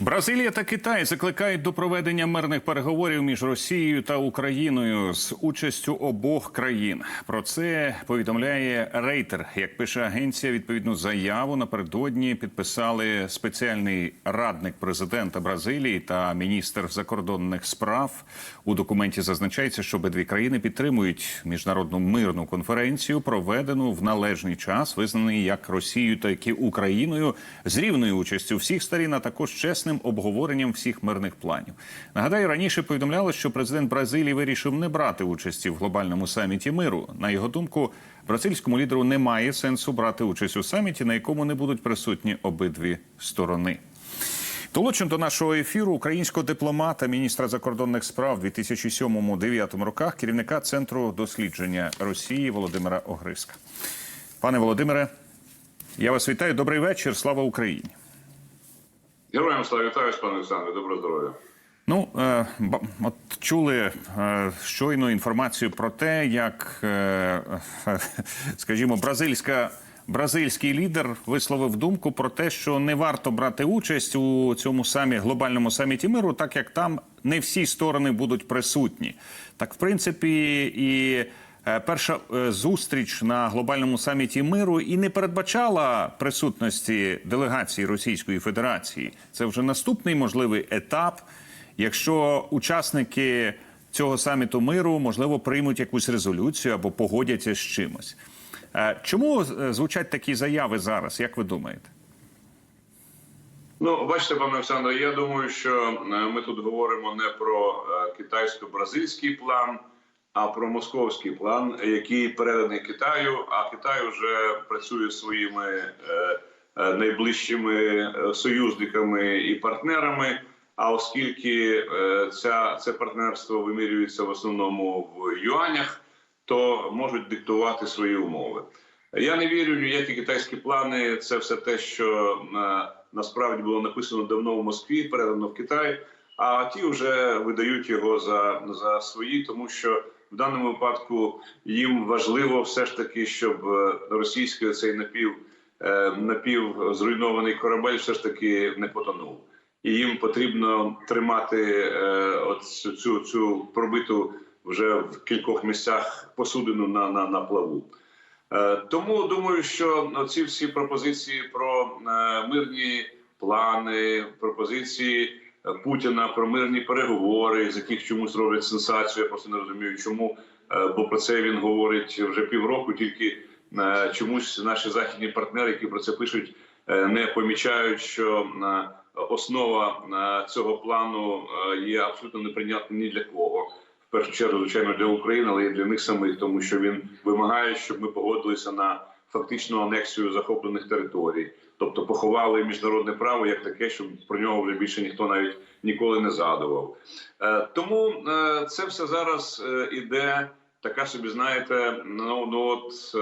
Бразилія та Китай закликають до проведення мирних переговорів між Росією та Україною з участю обох країн. Про це повідомляє Рейтер. Як пише агенція, відповідну заяву напередодні підписали спеціальний радник президента Бразилії та міністр закордонних справ. У документі зазначається, що обидві країни підтримують міжнародну мирну конференцію, проведену в належний час, визнаний як Росією, так і Україною з рівною участю всіх сторін, а також чесним обговоренням всіх мирних планів. Нагадаю, раніше повідомляли, що президент Бразилії вирішив не брати участі в глобальному саміті миру. На його думку, бразильському лідеру немає сенсу брати участь у саміті, на якому не будуть присутні обидві сторони. Долучен до нашого ефіру українського дипломата, міністра закордонних справ 2007-2009 роках, керівника центру дослідження Росії Володимира Огриска. Пане Володимире, я вас вітаю. Добрий вечір. Слава Україні. Героям слава пане Олександре, доброго здоров'я. Ну е, от чули е, щойно інформацію про те, як, е, скажімо, бразильська. Бразильський лідер висловив думку про те, що не варто брати участь у цьому самі глобальному саміті миру, так як там не всі сторони будуть присутні. Так, в принципі, і перша е, зустріч на глобальному саміті миру і не передбачала присутності делегації Російської Федерації. Це вже наступний можливий етап, якщо учасники цього саміту миру можливо приймуть якусь резолюцію або погодяться з чимось. Е, Чому е, звучать такі заяви зараз? Як ви думаєте? Ну, бачите, пане Олександре, я думаю, що е, ми тут говоримо не про е, китайсько-бразильський план, а про московський план, який переданий Китаю. А Китай вже працює своїми е, е, найближчими е, союзниками і партнерами. А оскільки ця, це партнерство вимірюється в основному в юанях, то можуть диктувати свої умови. Я не вірю ніякі китайські плани. Це все те, що насправді було написано давно в Москві, передано в Китай. А ті вже видають його за, за свої, тому що в даному випадку їм важливо все ж таки, щоб е, російський цей напів, е, напів зруйнований корабель все ж таки не потонув. І їм потрібно тримати е, от цю, цю, пробиту вже в кількох місцях посудину на, на, на плаву. Тому думаю, що ці всі пропозиції про мирні плани, пропозиції Путіна про мирні переговори, з яких чомусь роблять сенсацію. Я просто не розумію, чому, Е, бо про це він говорить вже півроку. Тільки е, чомусь наші західні партнери, які про це пишуть, е, не помічають, що е, основа е, цього плану е, є абсолютно неприйнятна ні для кого першу чергу, звичайно, для України, але і для них самих, тому що він вимагає, щоб ми погодилися на фактичну анексію захоплених територій, тобто поховали міжнародне право як таке, щоб про нього вже більше ніхто навіть ніколи не згадував. Е, Тому е, це все зараз е, іде така собі, знаєте, ну, ну от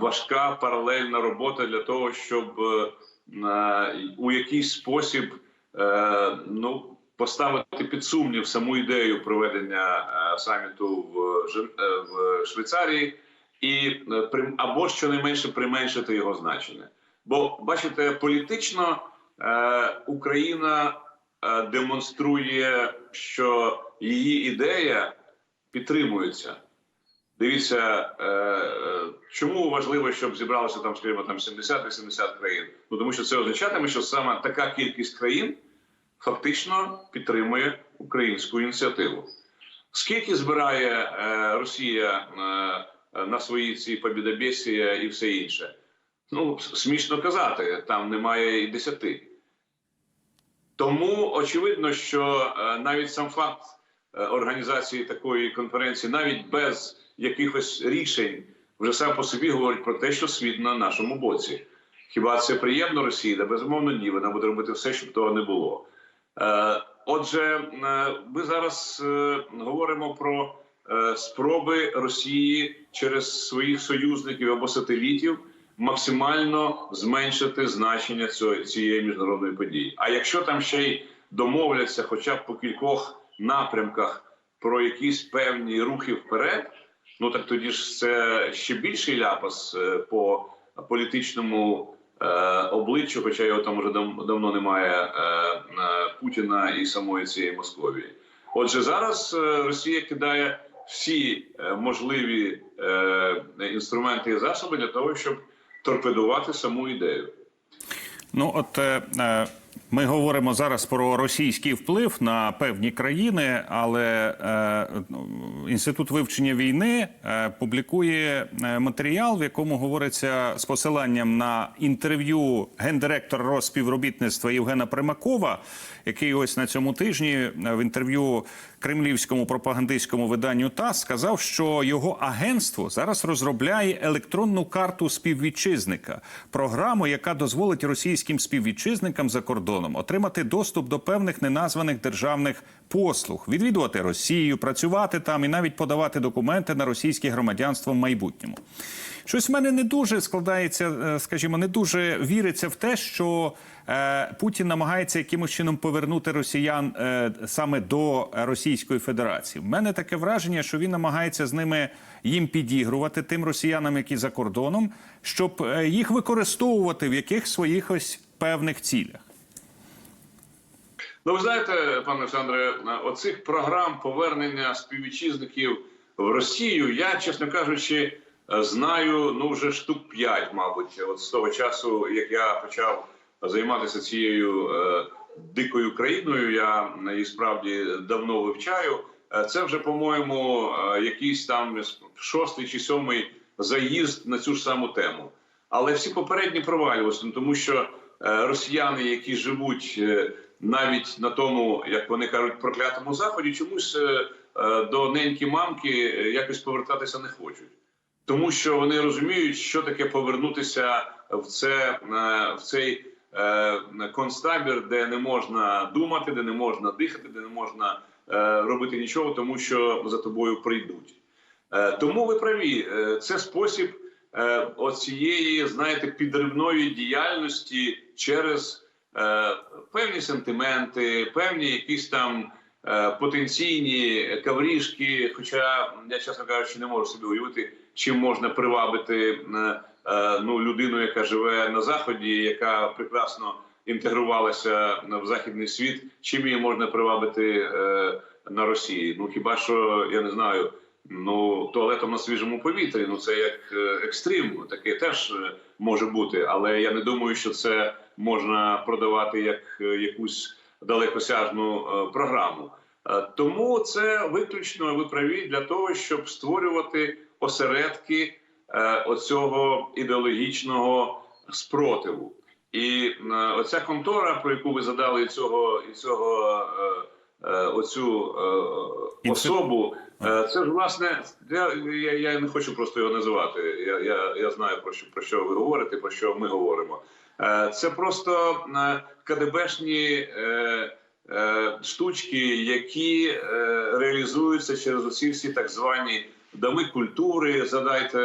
важка паралельна робота для того, щоб у якийсь спосіб ну поставити під сумнів саму ідею проведення е, саміту в, е, в Швейцарії і е, або щонайменше применшити його значення. Бо бачите, політично Україна демонструє, що її ідея підтримується. Дивіться, чому важливо, щоб зібралося там, скажімо, там 70-80 країн. Ну тому що це означатиме, що саме така кількість країн фактично підтримує українську ініціативу. Скільки збирає е, Росія е, на свої ці побідобєсія і все інше? Ну, смішно казати, там немає і десяти. Тому очевидно, що е, навіть сам факт організації такої конференції, навіть без якихось рішень, вже сам по собі говорить про те, що світ на нашому боці. Хіба це приємно Росії? Да, безумовно, ні. Вона буде робити все, щоб того не було. Е, Отже, е, ми зараз е, говоримо про спроби Росії через своїх союзників або сателітів максимально зменшити значення цієї міжнародної події. А якщо там ще й домовляться, хоча б по кількох напрямках про якісь певні рухи вперед, ну так тоді ж це ще більший ляпас по політичному обличчю, хоча його там вже дав- давно немає е, е, Путіна і самої цієї Московії. Отже, зараз е, Росія кидає всі е, можливі е, інструменти і засоби для того, щоб торпедувати саму ідею. Ну, от е, е, ми говоримо зараз про російський вплив на певні країни, але е, інститут вивчення війни е, публікує е, матеріал, в якому говориться з посиланням на інтерв'ю гендиректора Розспівробітництва Євгена Примакова, який ось на цьому тижні е, в інтерв'ю кремлівському пропагандистському виданню ТАСС сказав, що його агентство зараз розробляє електронну карту співвітчизника, програму, яка дозволить російським співвітчизникам за кордоном отримати доступ до певних неназваних державних послуг, відвідувати Росію, працювати там і навіть подавати документи на російське громадянство в майбутньому. Щось в мене не дуже складається, е, скажімо, не дуже віриться в те, що е, Путін намагається якимось чином повернути росіян е, саме до Російської Федерації. В мене таке враження, що він намагається з ними їм підігрувати тим росіянам, які за кордоном, щоб їх використовувати в яких своїх ось певних цілях. Ну, ви знаєте, пане Олександре, оцих програм повернення співвітчизників в Росію, я, чесно кажучи, знаю ну вже штук п'ять, мабуть, от з того часу, як я почав займатися цією е, дикою країною. Я її справді давно вивчаю. Е, Це вже, по-моєму, е, якийсь там шостий чи сьомий заїзд на цю ж саму тему. Але всі попередні провалювалися, ну, тому що е, росіяни, які живуть е, навіть на тому, як вони кажуть, проклятому заході, чомусь е, е, до неньки мамки е, якось повертатися не хочуть, тому що вони розуміють, що таке повернутися в це в цей концтабір, де не можна думати, де не можна дихати, де не можна робити нічого, тому що за тобою прийдуть. Тому ви праві, це спосіб оцієї, знаєте, підривної діяльності через певні сентименти, певні якісь там е, потенційні каврішки. Хоча я, чесно кажучи, не можу собі уявити, чим можна привабити е, е, ну, людину, яка живе на заході, яка прекрасно інтегрувалася в західний світ, чим її можна привабити е, на Росії. Ну хіба що я не знаю. Ну, туалетом на свіжому повітрі, ну це як е, екстрим, таке теж е, може бути. Але я не думаю, що це можна продавати як е, якусь далекосяжну е, програму. Е, Тому це виключно ви праві для того, щоб створювати осередки оцього ідеологічного спротиву. І оця контора, про яку ви задали і цього і цього оцю особу, це ж власне я, я, я не хочу просто його називати. Я, я, я знаю про що про що ви говорите, про що ми говоримо. Е, це просто е, КДБшні е, штучки, які реалізуються через усі всі так звані доми культури. Задайте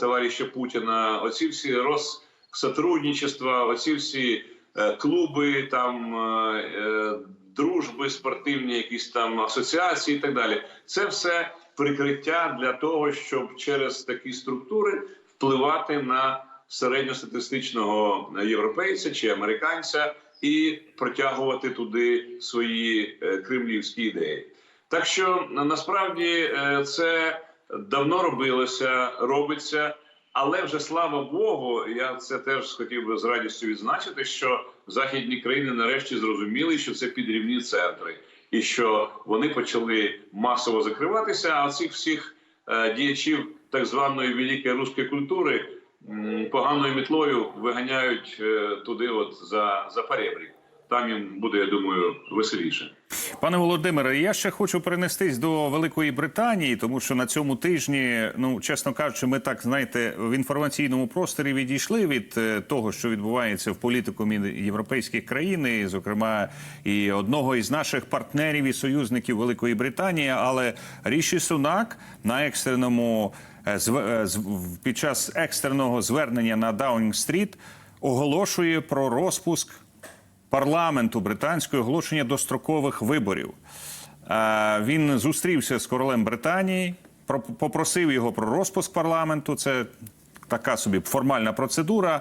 товариша Путіна. Оці всі розсотрудничества, оці всі клуби, там дружби спортивні, якісь там асоціації і так далі. Це все прикриття для того, щоб через такі структури впливати на середньостатистичного європейця чи американця і протягувати туди свої е, кремлівські ідеї. Так що насправді е, це давно робилося, робиться, але вже слава Богу, я це теж хотів би з радістю відзначити, що західні країни нарешті зрозуміли, що це підрівні центри, і що вони почали масово закриватися. А цих всіх е, діячів так званої великої руської культури поганою мітлою виганяють е, туди, от за, за перебрік. Там їм буде, я думаю, веселіше. Пане Володимире, я ще хочу перенестись до Великої Британії, тому що на цьому тижні, ну чесно кажучи, ми так знаєте, в інформаційному просторі відійшли від е, того, що відбувається в політикумі європейських країн, зокрема, і одного із наших партнерів і союзників Великої Британії, але Ріші Сунак на екстреному під час екстреного звернення на Даунінг-стріт оголошує про розпуск парламенту британського оголошення дострокових виборів. Е, Він зустрівся з королем Британії, про- попросив його про розпуск парламенту. Це така собі формальна процедура,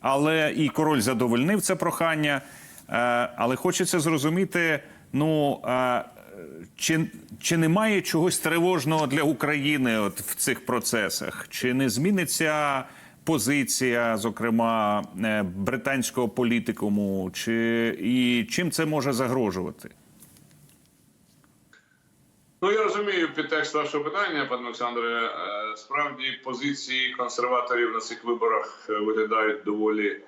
але і король задовольнив це прохання. Е, Але хочеться зрозуміти, ну е, чи, чи немає чогось тривожного для України от в цих процесах? Чи не зміниться позиція, зокрема е, британського політикуму, чи і чим це може загрожувати? Ну я розумію підтекст вашого питання, пане Олександре. Е, Справді позиції консерваторів на цих виборах е, виглядають доволі,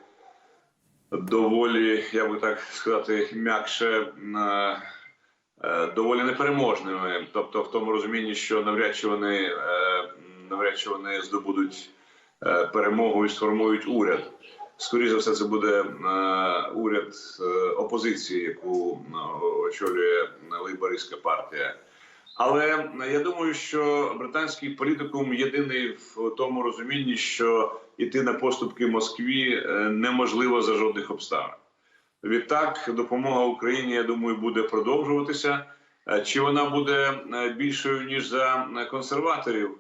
доволі, я би так сказати, м'якше, доволі непереможними. Тобто, в тому розумінні, що навряд чи вони е, навряд чи вони здобудуть е, перемогу і сформують уряд. Скоріше за все, це буде е, уряд е, опозиції, яку е, очолює лейбористська партія. Але я думаю, що британський політикум єдиний в тому розумінні, що йти на поступки Москві е, неможливо за жодних обставин. Відтак, допомога Україні, я думаю, буде продовжуватися. Е, Чи вона буде е, більшою ніж за е, консерваторів?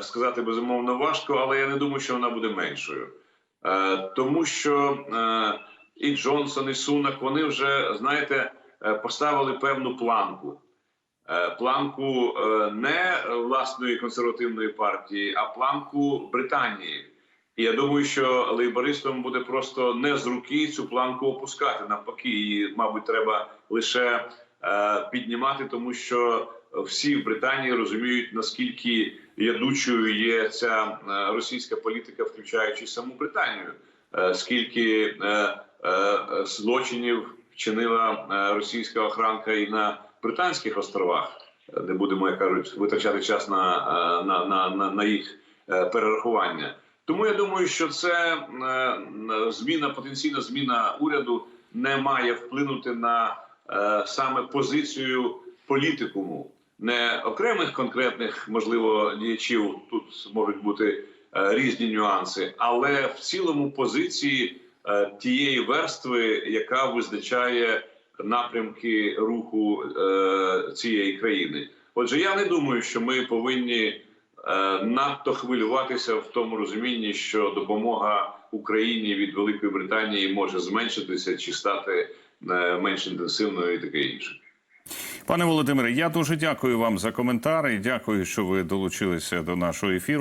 Сказати безумовно важко, але я не думаю, що вона буде меншою. Тому що і Джонсон, і Сунак вони вже знаєте поставили певну планку. Планку не власної консервативної партії, а планку Британії. Я думаю, що лейбористам буде просто не з руки цю планку опускати. Навпаки, її, мабуть, треба лише е, піднімати, тому що всі в Британії розуміють, наскільки ядучою є ця е, російська політика, включаючи саму Британію. Е, Скільки е, е, злочинів вчинила е, російська охранка і на Британських островах, не будемо, як кажуть, витрачати час на, е, на, на, на, на їх перерахування. Тому я думаю, що це е, зміна, потенційна зміна уряду не має вплинути на е, саме позицію політикуму, не окремих конкретних, можливо, діячів. Тут можуть бути е, різні нюанси, але в цілому позиції тієї верстви, яка визначає напрямки руху цієї країни. Отже, я не думаю, що ми повинні надто хвилюватися в тому розумінні, що допомога Україні від Великої Британії може зменшитися чи стати е, менш інтенсивною і таке інше. Пане Володимире, я дуже дякую вам за коментар дякую, що ви долучилися до нашого ефіру.